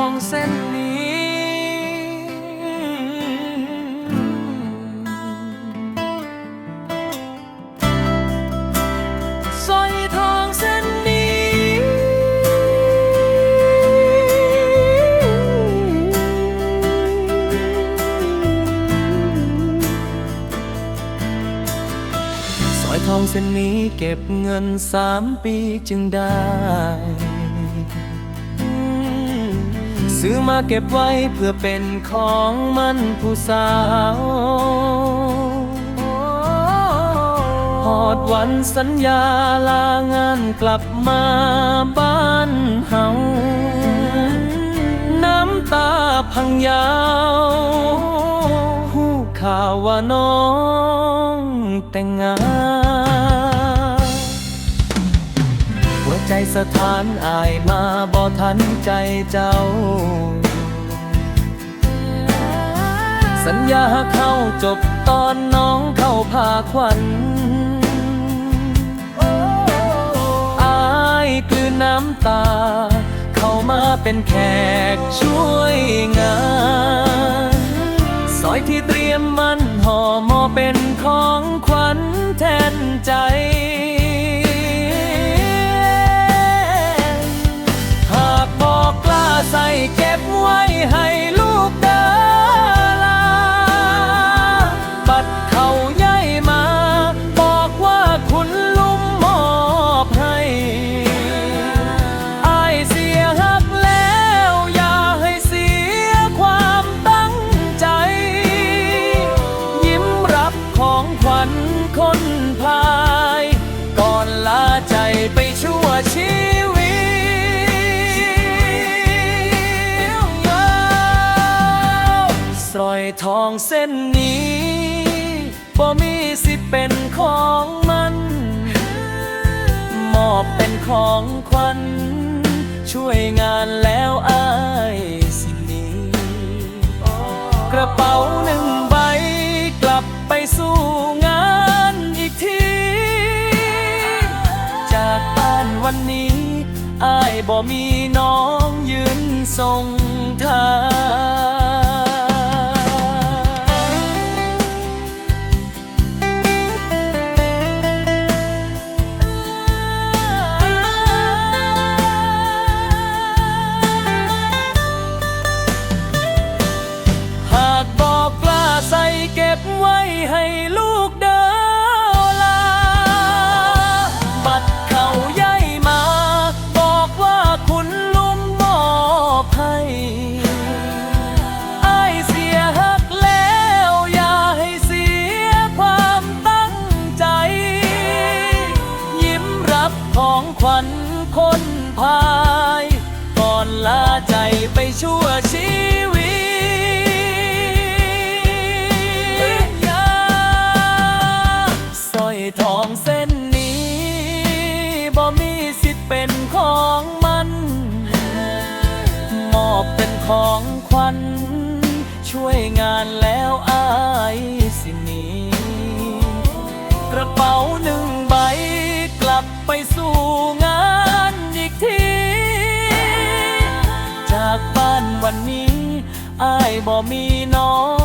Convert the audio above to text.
องเส้นนี้ สร้อยทองเส้นนี้ สร้อยทองเส้นนี้เก็บเงินสามปีจึงได้ ซื้อมาเก็บไว้เพื่อเป็นของมันผู้สาวหอดวันสัญญาลางานกลับมาบ้านเฮาน้ำตาพังยาวหูข่าวว่าน้องแต่งงาน ใจสถานอายมาบ่ทันใจเจ้า สัญญาเข้าจบตอนน้องเข้าพาควันอายกลืนน้ำตา เข้ามาเป็นแขกช่วยงาน สอยที่เตรียมมันหอม ใส่เก็บไว้ให้ลูกเดินลา บัดเขาใหญ่มา บอกว่าคุณลุงมอบให้อายเสียหักแล้ว อย่าให้เสียความตั้งใจ ยิ้มรับของขวัญคนพา ทองเส้นนี้บ่มีสิเป็นของมัน มอบเป็นของขวัญ ช่วยงานแล้วอายสิหนี้ กระเป๋าหนึ่งใบกลับไปสู่งานอีกที จากบ้านวันนี้อายบ่มีน้องยืนส่งทาง เก็บไว้ให้ลูกเดินลา บัดเขาใหญ่มา บอกว่าคุณลุงมอบให้อายเสียหักแล้วอย่าให้เสียความตั้งใจ ยิ้มรับของขวัญคนพาย ก่อนลาใจไปชั่วชี ของขวัญ ช่วยงานแล้วอายสิหนี้กระเป๋าหนึ่งใบกลับไปสู่งานอีกที จากบ้านวันนี้อายบ่มีน้อง